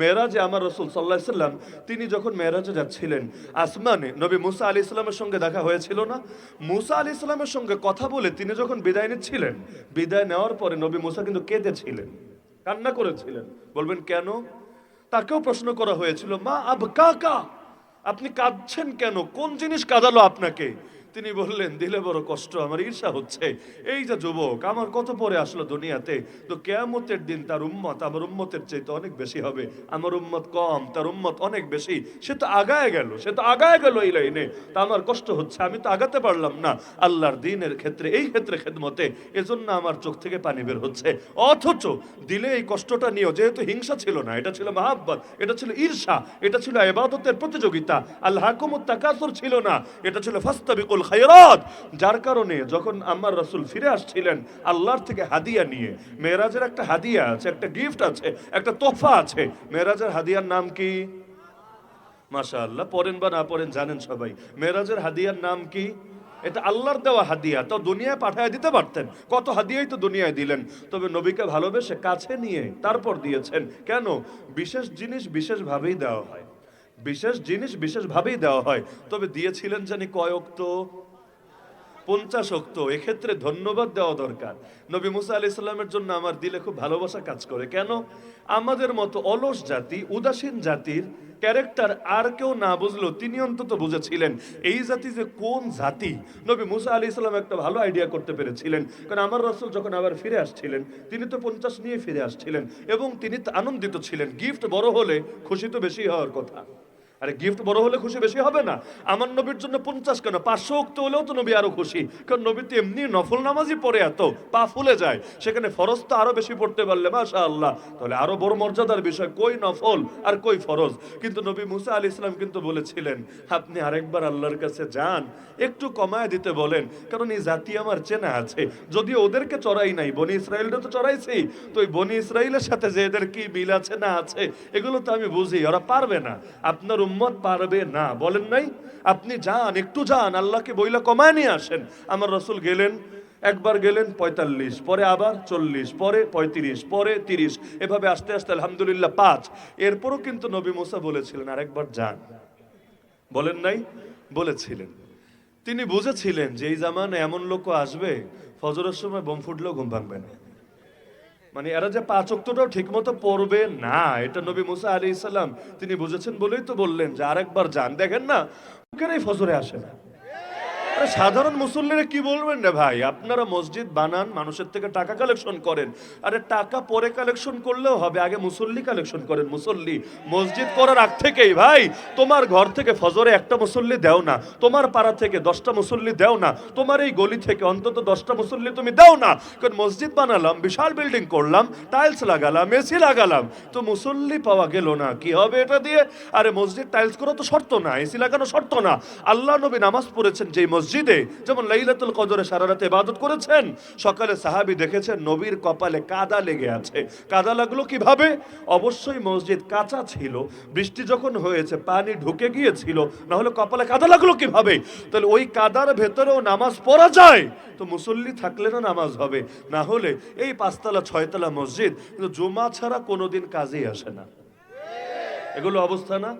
মেয়েরাজে আমার রসুল সাল্লাহ সাল্লাম, তিনি যখন মেয়েরাজে যাচ্ছিলেন, আসমানে নবী মুসা আলি ইসলামের সঙ্গে দেখা হয়েছিল না? মুসা আলি ইসলামের সঙ্গে কথা বলে তিনি যখন বিদায় নিচ্ছিলেন, বিদায় নেওয়ার পরে নবী মুসা কিন্তু কেঁদেছিলেন, কান্না করেছিলেন। বলবেন, কেন? তাকেও প্রশ্ন করা হয়েছিল, মা আব কাকা আপনি কাঁদছেন কেন? কোন জিনিস কাঁদালো আপনাকে? তিনি বললেন, দিলে বড় কষ্ট, আমার ঈর্ষা হচ্ছে। এই যে যুবক, আমার কত পরে আসলো দুনিয়াতে? তো কেয়ামতের দিন তার উম্মত আমার উম্মতের চাইতে অনেক বেশি হবে। আমার উম্মত কম, তার উম্মত অনেক বেশি। সে তো আগায় গেল, সে তো আগায় গেল এই লাইনে। তা আমার কষ্ট হচ্ছে, আমি তো আগাতে পারলাম না। আল্লাহর দিনের ক্ষেত্রে, এই ক্ষেত্রে খেদমতে, এজন্য আমার চোখ থেকে পানি বের হচ্ছে। অথচ দিলে এই কষ্টটা নিয়েও যেহেতু হিংসা ছিল না, এটা ছিল মাহাব্বত, এটা ছিল ঈর্ষা, এটা ছিল এবাদতের প্রতিযোগিতা। আল্লাহ হাকুমত তাকাসুর ছিল না, এটা ছিল ফাস্তাবিকুল খায়রাত। যার কারণে যখন আমার রাসূল ফিরে আসছিলেন, আল্লাহর থেকে হাদিয়া নিয়ে মেরাজের একটা হাদিয়া আছে, একটা গিফট আছে, একটা তোহফা আছে। মেরাজের হাদিয়ার নাম কি? মাশা আল্লাহ পড়েন বা না পড়েন জানেন সবাই। মেরাজের হাদিয়ার নাম কি? এটা আল্লাহর দেওয়া হাদিয়া। তো দুনিয়ায় পাঠায় দিতে পারতেন। কত হাদিয়াই তো দুনিয়ায় দিলেন। তবে নবীকে ভালোবেসে কাছে নিয়ে তারপর দিয়েছেন। কেন? বিশেষ জিনিস বিশেষভাবেই দেওয়া হয়। বিশেষ জিনিস বিশেষভাবেই দেওয়া হয়। তবে দিয়েছিলেন জানি কয়ক তো পঞ্চাশ অক্ত। এক্ষেত্রে ধন্যবাদ দেওয়া দরকার। নবী মুসা আলি ইসলামের জন্য আমার দিলে খুব ভালোবাসা কাজ করে। কেন? আমাদের মতো অলস জাতি, উদাসীন জাতির ক্যারেক্টার আর কেউ না বুঝলেও তিনি অন্তত বুঝেছিলেন এই জাতি যে কোন জাতি। নবী মুসা আলি ইসলাম একটা ভালো আইডিয়া করতে পেরেছিলেন। কারণ আমার রসুল যখন আবার ফিরে আসছিলেন, তিনি তো পঞ্চাশ নিয়ে ফিরে আসছিলেন এবং তিনি আনন্দিত ছিলেন। গিফট বড় হলে খুশি তো বেশি হওয়ার কথা। আরে গিফট বড় হলে খুশি বেশি হবে না। আমার নবীর জন্য পঞ্চাশ কেন? পাঁচশো উক্ত হলেও তো নবী আরও খুশি। কারণ নবী তো এমনি নফল নামাজই পড়ে এত, পা ফুলে যায়। সেখানে ফরজ তো আরও বেশি পড়তে পারলে মাশা আল্লাহ তাহলে আরও বড় মর্যাদার বিষয়, কই নফল আর কই ফরজ? কিন্তু নবী মুসা আলী ইসলাম কিন্তু বলেছিলেন, আপনি আরেকবার আল্লাহর কাছে যান, একটু কমায় দিতে বলেন, কারণ এই জাতি আমার চেনা আছে। যদি ওদেরকে চড়াই নাই, বনি ইসরায়েলটা তো চড়াইছি। তো ওই বনি ইসরায়েলের সাথে যে এদের কি মিল আছে না আছে, এগুলো তো আমি বুঝি, ওরা পারবে না। আপনার উম্মত পারবে না। বলেন নাই? আপনি যান, একটু যান, আল্লাহকে বইলা কমায় নিয়ে আসেন। আমার রসুল গেলেন, একবার গেলেন পঁয়তাল্লিশ, পরে আবার চল্লিশ, পরে পঁয়ত্রিশ, পরে তিরিশ, এভাবে আস্তে আস্তে আলহামদুলিল্লাহ পাঁচ। এরপরও কিন্তু নবী মোসা বলেছিলেন, আরেকবার যান। বলেন নাই? বলেছিলেন। তিনি বুঝেছিলেন যে এই জামানে এমন লোক আসবে, ফজরের সময় বোম ফুটলেও ঘুম ভাঙবে না। মানে এরা যে পাঁচ অক্টটাও ঠিক মতো পড়বে না, এটা নবী মুসা আলি ইসাল্লাম তিনি বুঝেছেন বলেই তো বললেন যে আরেকবার যান। দেখেন না কেন ফজরে আসে না। সাধারণ মুসল্লিরা কি বলবেন রে ভাই? আপনারা মসজিদ বানান, মানুষের থেকে টাকা কালেকশন করেন। আরে টাকা পরে কালেকশন করলেও হবে, আগে মুসল্লি কালেকশন করেন, মুসল্লি। মসজিদ করার আগ থেকেই, ভাই, তোমার ঘর থেকে ফজরে একটা মুসল্লি দেও না, তোমার পাড়া থেকে দশটা মুসল্লি দেও না, তোমার এই গলি থেকে অন্তত দশটা মুসল্লি তুমি দাও না। কারণ মসজিদ বানালাম, বিশাল বিল্ডিং করলাম টাইলস লাগালাম এসি লাগালাম, তো মুসল্লি পাওয়া গেল না, কি হবে এটা দিয়ে? আরে মসজিদ টাইলস করা তো শর্ত না এসি লাগানো শর্ত না। আল্লাহ নবী নামাজ পড়েছেন, যেই মসজিদে যেমন লাইলাতুল কদরে সারা রাতে ইবাদত করেছেন, সকালে সাহাবী দেখেছেন নবীর কপালে কাদা লেগে আছে। কাদা লাগল কীভাবে? অবশ্যই মসজিদ কাঁচা ছিল, বৃষ্টি যখন হয়েছে, পানি ঢুকে গিয়েছিল না হলে কপালে কাদা লাগল কীভাবে? তাহলে ওই কাদার ভেতরেও নামাজ পড়া যায়? তো মুসল্লি থাকলে না নামাজ হবে? না হলে এই পাঁচতলা, ছয়তলা মসজিদ, কিন্তু জুমা ছাড়া কোনোদিন কাজেই আসে না। এগুলো অবস্থা না?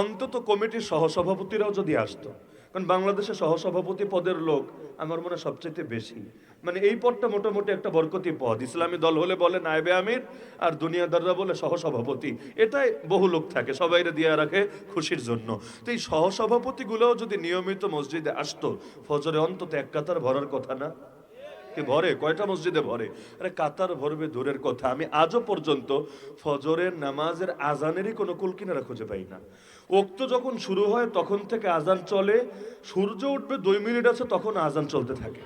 অন্তত কমিটির সহসভাপতিরাও যদি আসতো। কারণ বাংলাদেশে সহসভাপতি পদের লোক আমার মনে সবচেয়ে বেশি। মানে এই পদটা মোটামুটি একটা বরকতি পদ। ইসলামী দল হলে বলে নায়বে আমির আর দুনিয়াদাররা বলে সহসভাপতি। এটাই বহু লোক থাকে সবাইরে দিয়ে রাখে খুশির জন্য। তো এই সহসভাপতিগুলোও যদি নিয়মিত মসজিদে আসতো, ফজরে অন্তত এক কাতার ভরার কথা না? কি ভরে, কয়টা মসজিদে ভরে? আরে কাতার ভরবে দূরের কথা। আমি আজও পর্যন্ত ফজরের নামাজের আজানেরই কোনো কুলকিনারা খুঁজে পাই না। ওক্ত যখন শুরু হয়, তখন থেকে আজান চলে। সূর্য উঠবে দুই মিনিট আছে, তখন আজান চলতে থাকে।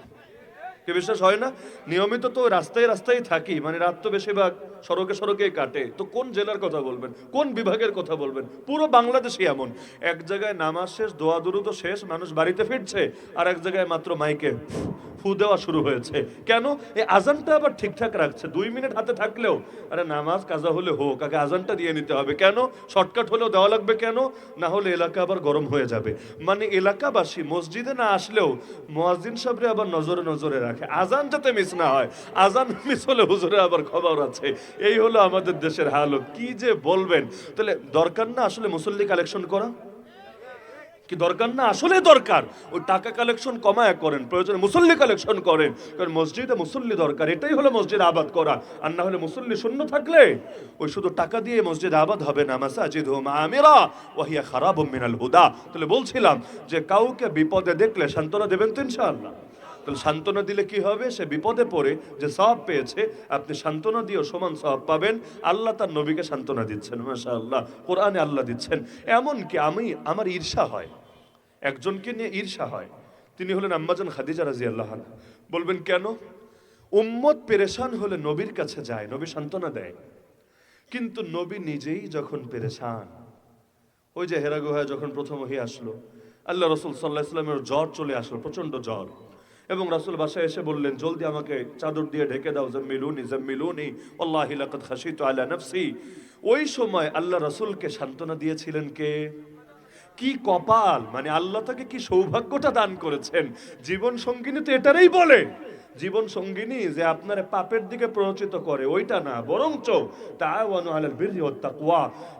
কি বিশ্বাস হয় না? নিয়মিত তো রাস্তায় রাস্তায় থাকি মানে রাত তো বেশিরভাগ সড়কে সড়কেই কাটে। তো কোন জেলার কথা বলবেন? কোন বিভাগের কথা বলবেন? পুরো বাংলাদেশই এমন। এক জায়গায় নামাজ শেষ, দোয়া দুরুদ শেষ, মানুষ বাড়িতে ফিরছে, আর এক জায়গায় মাত্র মাইকে ফু দেওয়া শুরু হয়েছে। কেন? এই আজানটা আবার ঠিকঠাক রাখছে। দুই মিনিট হাতে থাকলেও, আরে নামাজ কাজা হলে হোক, আগে আজানটা দিয়ে নিতে হবে। কেন? শর্টকাট হলেও দেওয়া লাগবে কেন? না হলে এলাকা আবার গরম হয়ে যাবে। মানে এলাকাবাসী মসজিদে না আসলেও মোয়াজিন সাহেবরে আবার নজরে নজরে রাখে। আজান যাতে মিস না হয়, আজান মিস হলে হুজুরে আবার খবর আছে। এই হলো আমাদের দেশের হালত কি যে বলবেন? তাহলে দরকার না আসলে মুসল্লি কালেকশন করা? কি দরকার না? আসলে দরকার। ওই টাকা কালেকশন কমায় করেন, প্রয়োজনে মুসল্লি কালেকশন করেন। কারণ মসজিদে মুসল্লি দরকার, এটাই হলো মসজিদ আবাদ করা। আর না হলে মুসল্লি শূন্য থাকলে, ওই শুধু টাকা দিয়ে মসজিদ আবাদ হবে না। মাসাজিদ হুম আমিরা, ওয়াহিয়া খারাপ মিনাল হুদা। তাহলে বলছিলাম যে, কাউকে বিপদে দেখলে সান্ত্বনা দেবেন তো ইনশাআল্লাহ। তাহলে সান্ত্বনা দিলে কি হবে? সে বিপদে পড়ে যে সব পেয়েছে, আপনি সান্ত্বনা দিয়েও সমান সব পাবেন। আল্লাহ তার নবীকে সান্ত্বনা দিচ্ছেন মাশা আল্লাহ কোরআনে আল্লাহ দিচ্ছেন। এমন কি আমি, আমার ঈর্ষা হয়। একজনকে নিয়ে ঈর্ষা হয়। তিনি হলেন আম্মাজান খাদিজা রাজি আল্লাহ বলবেন, কেন? উম্মত পেরেশান হলে নবীর কাছে যায়, নবী সান্ত্বনা দেয়। কিন্তু নবী নিজেই যখন পেরেশান, ওই যে হেরা গুহায় যখন প্রথম হয়ে আসলো, আল্লাহ রসুল সাল্লাহ ইসলামের জ্বর চলে আসলো প্রচণ্ড জ্বর। এবং রাসুল বাসায় এসে বললেন, জলদি আমাকে চাদর দিয়ে ঢেকে দাও, জম্মিলুনি জম্মিলুনি আল্লাহ লাকাদ খাশিতু আলা নফসি। ওই সময় আল্লাহ রসুলকে সান্ত্বনা দিয়েছিলেন কে? কি কপাল? মানে আল্লাহ তাকে কি সৌভাগ্যটা দান করেছেন? জীবন সঙ্গিনী তো এটারই বলে। জীবন সঙ্গিনী যে আপনার পাপের দিকে প্ররোচিত করে, ওইটা না। বরঞ্চ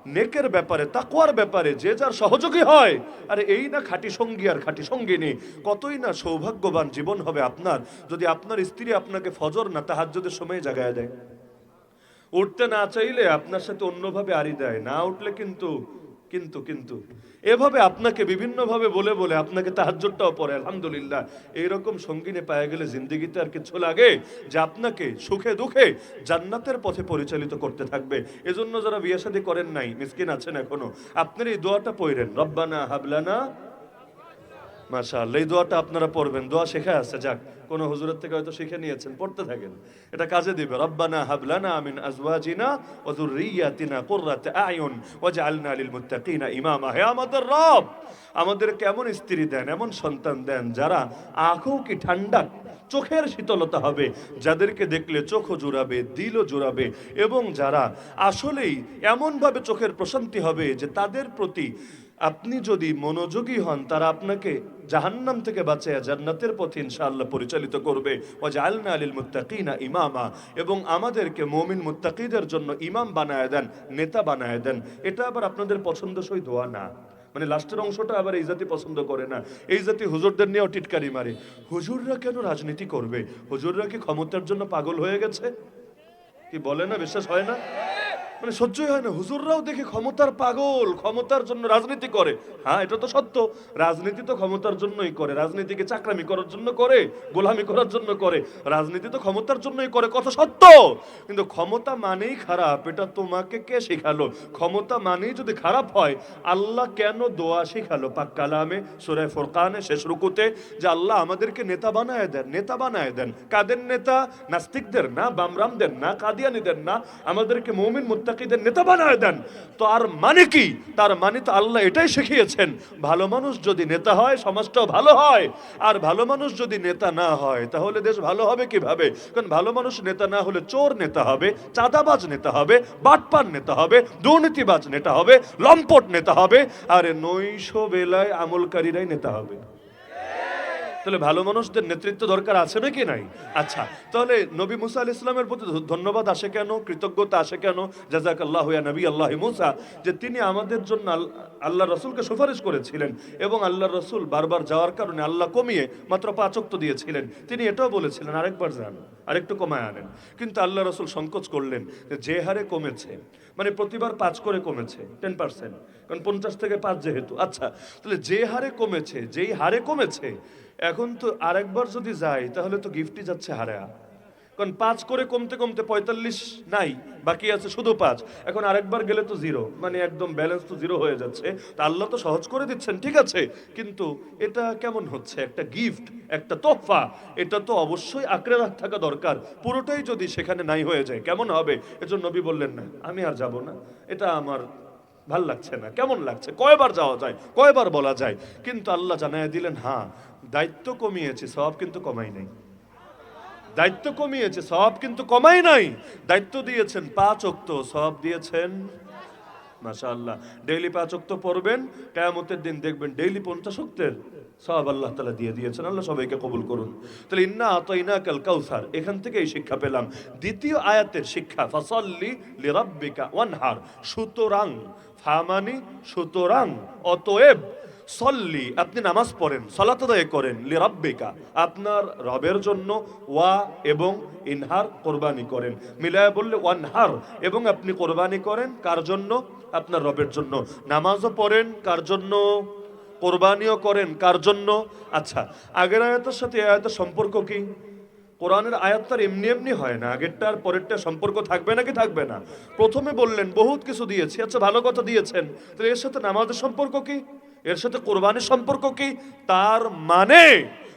নেকের ব্যাপারে, তাকওয়ার ব্যাপারে যে যার সহযোগী হয়, আরে এই না খাঁটি সঙ্গী আর খাঁটি সঙ্গিনী। কতই না সৌভাগ্যবান জীবন হবে আপনার, যদি আপনার স্ত্রী আপনাকে ফজর না, তাহাজ্জুদের সময় জাগায় দেয়। উঠতে না চাইলে আপনার সাথে অন্যভাবে আড়ি দেয়। না উঠলে কিন্তু কিন্তু কিন্তু। এভাবে আপনাকে বিভিন্নভাবে বলে বলে আপনাকে তাহাজ্জুদটাও পরে আলহামদুলিল্লাহ। এইরকম সঙ্গিনী পাওয়া গেলে জিন্দগিতে আর কিছু লাগে যে আপনাকে সুখে দুঃখে জান্নাতের পথে পরিচালিত করতে থাকবে। এজন্য যারা বিয়ে করেন নাই, মিসকিন আছেন এখনও, আপনার এই দোয়াটা পড়েন, রব্বানা হাবলানা মাশাআল্লাহ, এই দোয়াটা আপনারা পড়বেন। দোয়া শেখা আছে, যাক, কোন হুজুরের থেকে হয়তো শিখে নিয়েছেন, পড়তে থাকেন। এটা কাজে দিবে। রব্বানা হাবলানা মিন আজওয়াজিনা ওয়া যুররিয়াতিনা কুররাতা আয়ুন ওয়াজআলনা লিল মুত্তাকিনা ইমামা। হে আমাদের রব আমাদের কেমন স্ত্রী দেন, এমন সন্তান দেন, যারা আঁখও কি ঠান্ডা, চোখের শীতলতা হবে, যাদেরকে দেখলে চোখও জুড়াবে, দিলও জুড়াবে, এবং যারা আসলেই এমনভাবে চোখের প্রশান্তি হবে যে তাদের প্রতি আপনি যদি মনোযোগী হন, তারা আপনাকে জাহান্নাম থেকে বাঁচিয়ে জান্নাতের পথে ইনশাআল্লাহ পরিচালিত করবে। ও জালনা মুত্তাকিনা ইমামা। এবং আমাদেরকে মমিন মুত্তাকিদের জন্য ইমাম বানায় দেন, নেতা বানায় দেন। এটা আবার আপনাদের পছন্দসই দোয়া না। মানে লাস্টের অংশটা আবার এই জাতি পছন্দ করে না। এই জাতি হুজুরদের নিয়েও টিটকারি মারে। হুজুররা কেন রাজনীতি করবে? হুজুররা কি ক্ষমতার জন্য পাগল হয়ে গেছে? কি বলে না? বিশ্বাস হয় না? মানে সহ্যই হয় না। হুজুররাও দেখে ক্ষমতার পাগল, ক্ষমতার জন্য রাজনীতি করে। হ্যাঁ এটা তো সত্য। রাজনীতি তো ক্ষমতার জন্যই করে। রাজনীতিকে চাকরামি করার জন্য করে, গোলামি করার জন্য করে। রাজনীতি তো ক্ষমতার জন্যই করে, কথা সত্য। কিন্তু ক্ষমতা মানেই খারাপ, এটা তোমাকে কে শেখালো? ক্ষমতা মানেই যদি খারাপ হয়, আল্লাহ কেন দোয়া শেখালো? পাক কালামে সুরায় ফোরকানে শেষ রুকুতে যে আল্লাহ আমাদেরকে নেতা বানায় দেন, নেতা বানায় দেন। কাদের নেতা? নাস্তিকদের না, বামরামদের না, কাদিয়ানিদের না। আমাদেরকে মৌমিন মুত্তাকিদের নেতা বানায় দেন। তো আর মানে কি? তার মানে তো আল্লাহ এটাই শিখিয়েছেন, ভালো মানুষ যদি নেতা হয়, সমাজটাও ভালো হয়, আর ভালো মানুষ যদি নেতা না হয়, তাহলে দেশ ভালো হবে কীভাবে? কারণ ভালো মানুষ নেতা না হলে চোর নেতা হবে, চাঁদাবাজ নেতা হবে, বাটপার নেতা হবে, দুর্নীতিবাজ নেতা হবে, লম্পট নেতা হবে, আর নৈশ বেলায় আমলকারীরাই নেতা হবে। তাহলে ভালো মানুষদের নেতৃত্ব দরকার আছে নাকি নাই? আচ্ছা তাহলে নবী মুসা আল ইসলামের প্রতি ধন্যবাদ আসে কেন? কৃতজ্ঞতা আসে কেন? জাজাক আল্লাহ নবী আল্লাহ মুসা, যে তিনি আমাদের জন্য আল- আল্লাহ রসুলকে সুপারিশ করেছিলেন এবং আল্লাহ রসুল বারবার যাওয়ার কারণে আল্লাহ কমিয়ে মাত্র পাঁচক্ত দিয়েছিলেন। তিনি এটাও বলেছিলেন, আরেকবার যান, আরেকটু কমায় আনেন। কিন্তু আল্লাহ রসুল সংকোচ করলেন যে হারে কমেছে মানে প্রতিবার পাঁচ করে কমেছে টেন পার্সেন্ট কারণ পঞ্চাশ থেকে পাঁচ যেহেতু। আচ্ছা তাহলে যে হারে কমেছে, যেই হারে কমেছে এখন তো আরেকবার যদি যাই, তাহলে তো গিফটই যাচ্ছে হারা কারণ পাঁচ করে কমতে কমতে পঁয়তাল্লিশ নাই, বাকি আছে শুধু পাঁচ। এখন আরেকবার গেলে তো জিরো মানে একদম ব্যালেন্স তো জিরো হয়ে যাচ্ছে। তা আল্লাহ তো সহজ করে দিচ্ছেন, ঠিক আছে। কিন্তু এটা কেমন হচ্ছে? একটা গিফট একটা তোফা এটা তো অবশ্যই আঁকড়ে থাকা দরকার। পুরোটাই যদি সেখানে নাই হয়ে যায়, কেমন হবে? এজন্য নবী বললেন না, আমি আর যাব না। এটা আমার ভালো লাগছে না, কেমন লাগছে? কয়বার যাওয়া যায়, কয়বার বলা যায়? কিন্তু আল্লাহ জানায় দিলেন হ্যাঁ দায়িত্ব কমিয়েছে, সব কিন্তু কমাই নাই। দায়িত্ব কমিয়েছে, সব কিন্তু কমাই নাই। দায়িত্ব দিয়েছেন পাঁচ অক্ত সব দিয়েছেন? মাশাআল্লাহ। ডেইলি পাঁচ অক্ত পড়বেন, কেয়ামতের দিন দেখবেন ডেইলি পঞ্চাশ অক্তের সব আল্লাহ তালা দিয়ে দিয়েছেন। আল্লাহ সবাইকে কবুল করুন। তাহলে ইন্না আতাইনা কাল কাউসার। এখান থেকে এই শিক্ষা পেলাম। দ্বিতীয় আয়াতের শিক্ষা, ফাসল্লি লিরাব্বিকা ওয়ানহার। সুতরাং, ফামানি, সুতরাং, অতএব সল্লি, আপনি নামাজ পড়েন, সলাত আদায় করেন, লিরাব্বিকা। আপনার রবের জন্য ওয়া এবং ইনহার কোরবানি করেন। মিলায় বললে ওয়ানহার, এবং আপনি কোরবানি করেন কার জন্য? আপনার রবের জন্য। নামাজও পড়েন কার জন্য? কোরবানিও করেন, কার জন্য? আচ্ছা আগের আয়াতের সাথে আয়াতের সম্পর্ক কি? কোরআনের আয়াত তার এমনি এমনি হয় না আগেরটার পরেরটা সম্পর্ক থাকবে নাকি থাকবে না? প্রথমে বললেন, বহুত কিছু দিয়েছি আচ্ছা ভালো কথা দিয়েছেন তো এর সাথে নামাজের সম্পর্ক কি? এর সাথে কোরবানির সম্পর্ক কি? তার মানে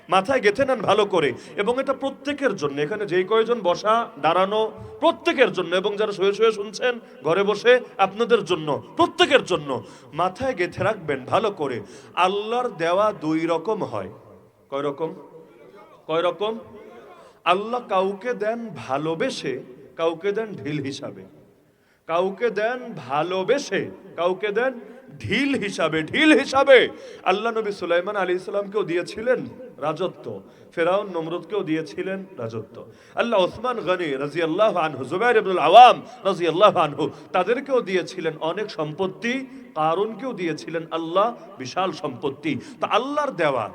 মাথায় গেথে নেন ভালো করে। এবং এটা প্রত্যেকের জন্য। এখানে যেই কয়জন বসা, দাঁড়ানো, প্রত্যেকের জন্য। এবং যারা শুয়ে শুয়ে শুনছেন, ঘরে বসে, আপনাদের জন্য, প্রত্যেকের জন্য। মাথায় গেথে রাখবেন ভালো করে। আল্লাহর দেওয়া দুই রকম হয়। কয় রকম? কয় রকম? আল্লাহ কাউকে দেন ভালোবেসে, কাউকে দেন ঢিল হিসাবে। কাউকে দেন ভালোবেসে, কাউকে দেন ঢিল হিসাবে ঢিল হিসাবে। আল্লাহ নবী সুলাইমান আলী ইসলামকেও দিয়েছিলেন। রাজত্ব। ফেরাউন নমরুদকেও দিয়েছিলেন রাজত্ব। আল্লাহ ওসমান গনি রাজি আল্লাহ আনহু, জুবাইর ইবনুল আওয়াম রাজি আল্লাহ আনহু, তাদেরকেও দিয়েছিলেন অনেক সম্পত্তি। কারুনকেও দিয়েছিলেন আল্লাহ বিশাল সম্পত্তি। তা আল্লাহর দেওয়া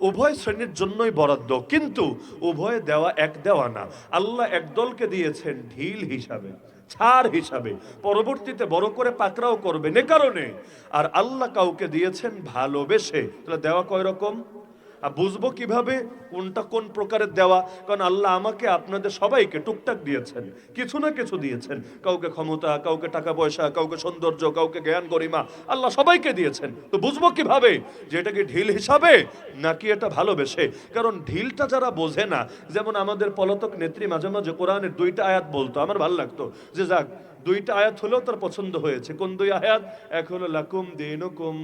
উভয় শ্রেণির জন্যই বরাদ্দ, কিন্তু উভয় দেওয়া এক দেওয়া না। আল্লাহ একদলকে দিয়েছেন ঢিল হিসাবে, ছাড় হিসাবে, পরবর্তীতে বড় করে পাকড়াও করবেন এ কারণে। আর আল্লাহ কাউকে দিয়েছেন ভালোবেসে। তাহলে দেওয়া কয় রকম? আর বুঝব কীভাবে, কোনটা কোন প্রকারের দেওয়া। কারণ আল্লাহ আমাকে, আপনাদের সবাইকে টুকটাক দিয়েছেন, কিছু না কিছু দিয়েছেন। কাউকে ক্ষমতা, কাউকে টাকা পয়সা, কাউকে সৌন্দর্য, কাউকে জ্ঞান গরিমা, আল্লাহ সবাইকে দিয়েছেন। তো বুঝব কীভাবে, যে এটা কি ঢিল হিসাবে, নাকি এটা ভালোবেসে? কারণ ঢিলটা যারা বোঝে না, যেমন আমাদের পলাতক নেত্রী মাঝে মাঝে কোরআনের দুইটা আয়াত বলতো, আমার ভালো লাগতো। যে যাক, দুইটা আয়াত হলেও তার পছন্দ হয়েছে। কোন দুই আয়াত? এক হলো, লাকুম দিনুকুম।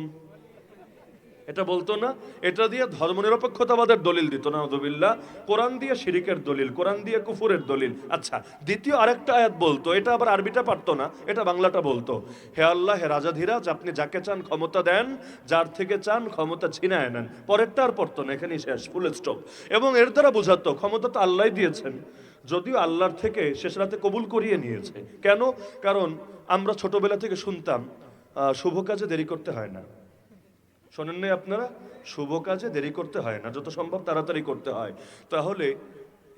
এটা বলতো না। এটা দিয়ে ধর্মনিরপেক্ষতাবাদের দলিল দিত না নদবিল্লা কোরআন দিয়ে শিরিকের দলিল, কোরআন দিয়ে কুফুরের দলিল। আচ্ছা দ্বিতীয় আরেকটা আয়াত বলতো, এটা আবার আরবিটা পারতো না, এটা বাংলাটা বলতো। হে আল্লাহ, হে রাজাধীরাজ, আপনি যাকে চান ক্ষমতা দেন, যার থেকে চান ক্ষমতা ছিনায় নেন। পরেরটা আর পড়তো না, এখানেই শেষ ফুল স্টপ এবং এর দ্বারা বোঝাতো, ক্ষমতা তো আল্লাহ দিয়েছেন। যদিও আল্লাহর থেকে শেষ রাতে কবুল করিয়ে নিয়েছে। কেন? কারণ আমরা ছোটবেলা থেকে শুনতাম শুভ কাজে দেরি করতে হয় না। শোনেন নাই আপনারা? শুভ কাজে দেরি করতে হয় না, যত সম্ভব তাড়াতাড়ি করতে হয়। তাহলে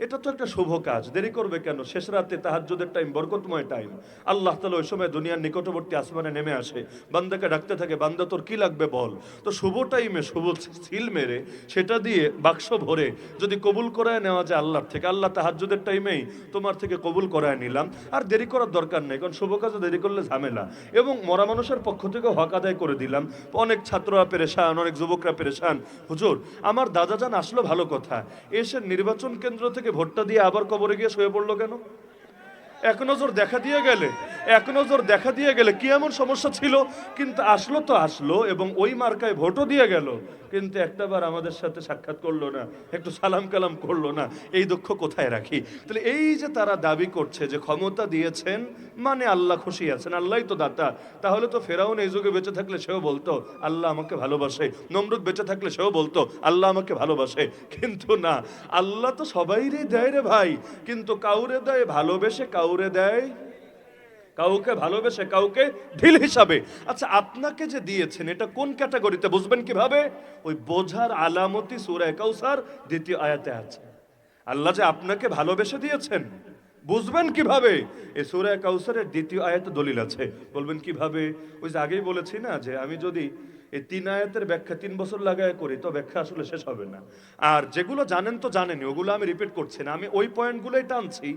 এটা তো একটা শুভ কাজ। দেরি করবে কেন? শেষ রাতে তাহাজ্জুদের টাইম বরকতময় টাইম আল্লাহ তালা ওই সময় দুনিয়ার নিকটবর্তী আসমানে নেমে আসে। বান্দাকে ডাকতে থাকে, বান্দা, তোর কি লাগবে বল? তো শুভ টাইমে শুভ সিল মেরে সেটা দিয়ে বাক্স ভরে যদি কবুল করায় নেওয়া যায় আল্লাহর থেকে। আল্লাহ তাহাজ্জুদের টাইমেই তোমার থেকে কবুল করায় নিলাম। আর দেরি করার দরকার নেই, কারণ শুভ কাজে দেরি করলে ঝামেলা। এবং মরা মানুষের পক্ষ থেকে হক আদায় করে দিলাম। অনেক ছাত্ররা পেরেশান, অনেক যুবকরা পেরেশান। হুজুর, আমার দাদা যান আসলো ভালো কথা। এসে নির্বাচন কেন্দ্র থেকে ভোটটা দিয়ে আবার কবরে গিয়ে শুয়ে পড়ল কেন? এক নজর দেখা দিয়ে গেলে এক নজর দেখা দিয়ে গেলে কি এমন সমস্যা ছিল? কিন্তু আসলো তো আসলো এবং ওই মার্কায় ভোটও দিয়ে গেল। কিন্তু একটাবার আমাদের সাথে সাক্ষাৎ করল না, একটু সালাম কালাম করল না, এই দুঃখ কোথায় রাখি? তাহলে এই যে তারা দাবি করছে যে ক্ষমতা দিয়েছেন মানে আল্লাহ খুশি আছেন, আল্লাহই তো দাতা। তাহলে তো ফেরাউন এই যুগে বেঁচে থাকলে সেও বলতো, আল্লাহ আমাকে ভালোবাসে। নমরুদ বেঁচে থাকলে সেও বলতো, আল্লাহ আমাকে ভালোবাসে। কিন্তু না, আল্লাহ তো সবাইরই দেয় রে ভাই। কিন্তু কাউরে দেয় ভালোবেসে, কাউরে দেয় কাউকে ভালোবেসে কাউকে ঢিল হিসাবে। আচ্ছা আপনাকে যে দিয়েছেন, এটা কোন ক্যাটাগরিতে? বুঝবেন কীভাবে? ওই বোঝার আলামতি সুরায় কাউসার দ্বিতীয় আয়াতে আছে। আল্লাহ যে আপনাকে ভালোবেসে দিয়েছেন, বুঝবেন কীভাবে? এই সুরায় কাউসারের দ্বিতীয় আয়াতে দলিল আছে। বলবেন কীভাবে? ওই যে আগেই বলেছি না, যে আমি যদি এই তিন আয়াতের ব্যাখ্যা তিন বছর লাগায় করি, তো ব্যাখ্যা আসলে শেষ হবে না। আর যেগুলো জানেন তো জানেনি ওগুলো আমি রিপিট করছি না। আমি ওই পয়েন্টগুলোই টানছি,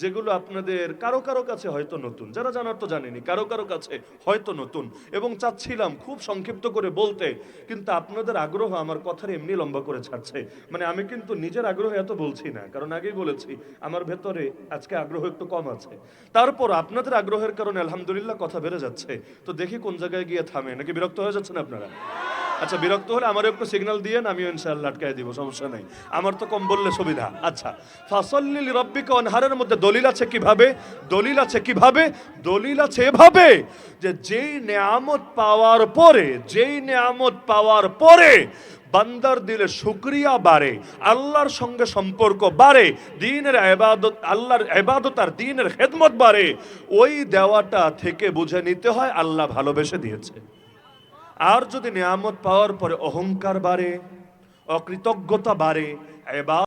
যেগুলো আপনাদের কারও কারও কাছে হয়তো নতুন। যারা জানার তো জানেনি, কারও কারও কাছে হয়তো নতুন। এবং চাচ্ছিলাম খুব সংক্ষিপ্ত করে বলতে, কিন্তু আপনাদের আগ্রহ আমার কথার এমনি লম্বা করে ছাড়ছে। মানে আমি কিন্তু নিজের আগ্রহ এত বলছি না, কারণ আগেই বলেছি, আমার ভেতরে আজকে আগ্রহ একটু কম আছে। তারপর আপনাদের আগ্রহের কারণে আলহামদুলিল্লাহ কথা বেড়ে যাচ্ছে। তো দেখি কোন জায়গায় গিয়ে থামে, নাকি বিরক্ত হয়ে যাচ্ছেন আপনারা? আপনারা আচ্ছা বিরক্ত হলে আমার একটু সিগন্যাল দিয়ে আমিও ইনশাল্লাহ আটকাই দিব, সমস্যা নেই। আমার তো কম বললে সুবিধা। আচ্ছা ফাসল্লিল রব্বিক অনহারের মধ্যে দলিল আছে কীভাবে? দলিল আছে কীভাবে? দলিল আছে এভাবে যে যেই নেয়ামত পাওয়ার পরে, যেই নেয়ামত পাওয়ার পরে বান্দার দিলে শুক্রিয়া বাড়ে, আল্লাহর সঙ্গে সম্পর্ক বাড়ে, দিনের আবাদত আল্লাহর আবাদত আর দিনের খেদমত বাড়ে, ওই দেওয়াটা থেকে বুঝে নিতে হয়, আল্লাহ ভালোবেসে দিয়েছে। আর যদি নিয়ামত পাওয়ার পরে অহংকার বাড়ে অকৃতজ্ঞতা বাড়ে এবার